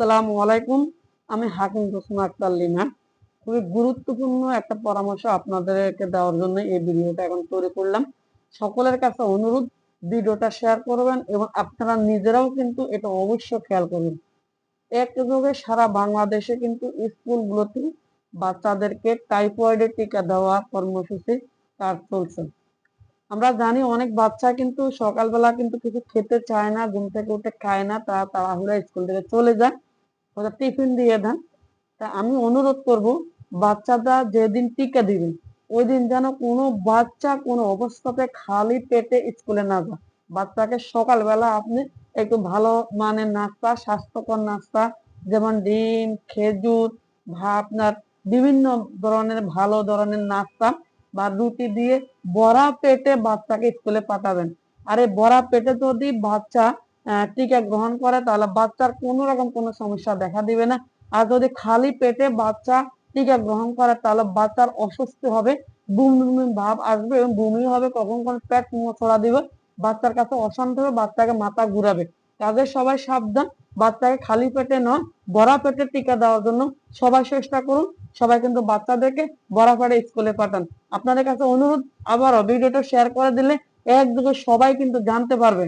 আসসালামু আলাইকুম। আমি হাকিম হোসেন আক্তার লিনা। খুবই গুরুত্বপূর্ণ একটা পরামর্শ আপনাদেরকে দেওয়ার জন্য এই ভিডিওটা এখন তৈরি করলাম। সকলের কাছে অনুরোধ, ভিডিওটা শেয়ার করবেন এবং আপনারা নিজেরাও কিন্তু এটা অবশ্যই খেয়াল করবেন একযোগে সারা বাংলাদেশে কিন্তু স্কুলগুলোতে বাচ্চাদেরকে টাইফয়েডের টিকা দেওয়া কর্মসূচি কাজ চলছে। আমরা জানি অনেক বাচ্চা কিন্তু সকালবেলা কিন্তু কিছু খেতে চায় না, ঘুম থেকে উঠে খায় না, তারা তাড়াহুড়া স্কুল থেকে চলে যায়। ওদের টিফিন দিয়ে দেন। তা আমি অনুরোধ করব, বাচ্চাটা যেদিন টিকা দিবেন ওই দিন যেন কোনো বাচ্চা কোনো অবস্থাতে খালি পেটে স্কুলে না যায়। বাচ্চাকে সকালবেলা আপনি একটু ভালো মানের নাস্তা, স্বাস্থ্যকর নাস্তা, যেমন ডিম, খেজুর, বা আপনার বিভিন্ন ধরনের, ভালো ধরনের নাস্তা বা রুটি দিয়ে বড়া পেটে বাচ্চাকে স্কুলে পাঠাবেন। আর এই বড়া পেটে যদি বাচ্চা টিকা গ্রহণ করে, তাহলে বাচ্চার কোনো রকম কোনো সমস্যা দেখা দিবে না। আর যদি খালি পেটে বাচ্চা টিকা গ্রহণ করে, তাহলে বাচ্চার অসুস্থ হবে, বমি বমি ভাব আসবে এবং বমি হবে, কখন কখন পেট মোচড়া দিবে, বাচ্চার কাছে অশান্ত হবে, বাচ্চাকে মাথা ঘুরাবে। তাদের সবাই সাবধান, বাচ্চাকে খালি পেটে নয়, বড়া পেটে টিকা দেওয়ার জন্য সবাই চেষ্টা করুন, সবাই কিন্তু বাচ্চাদেরকে বড়া পেটে স্কুলে পাঠান। আপনাদের কাছে অনুরোধ, আবারও ভিডিওটা শেয়ার করে দিলে একযোগে সবাই কিন্তু জানতে পারবে।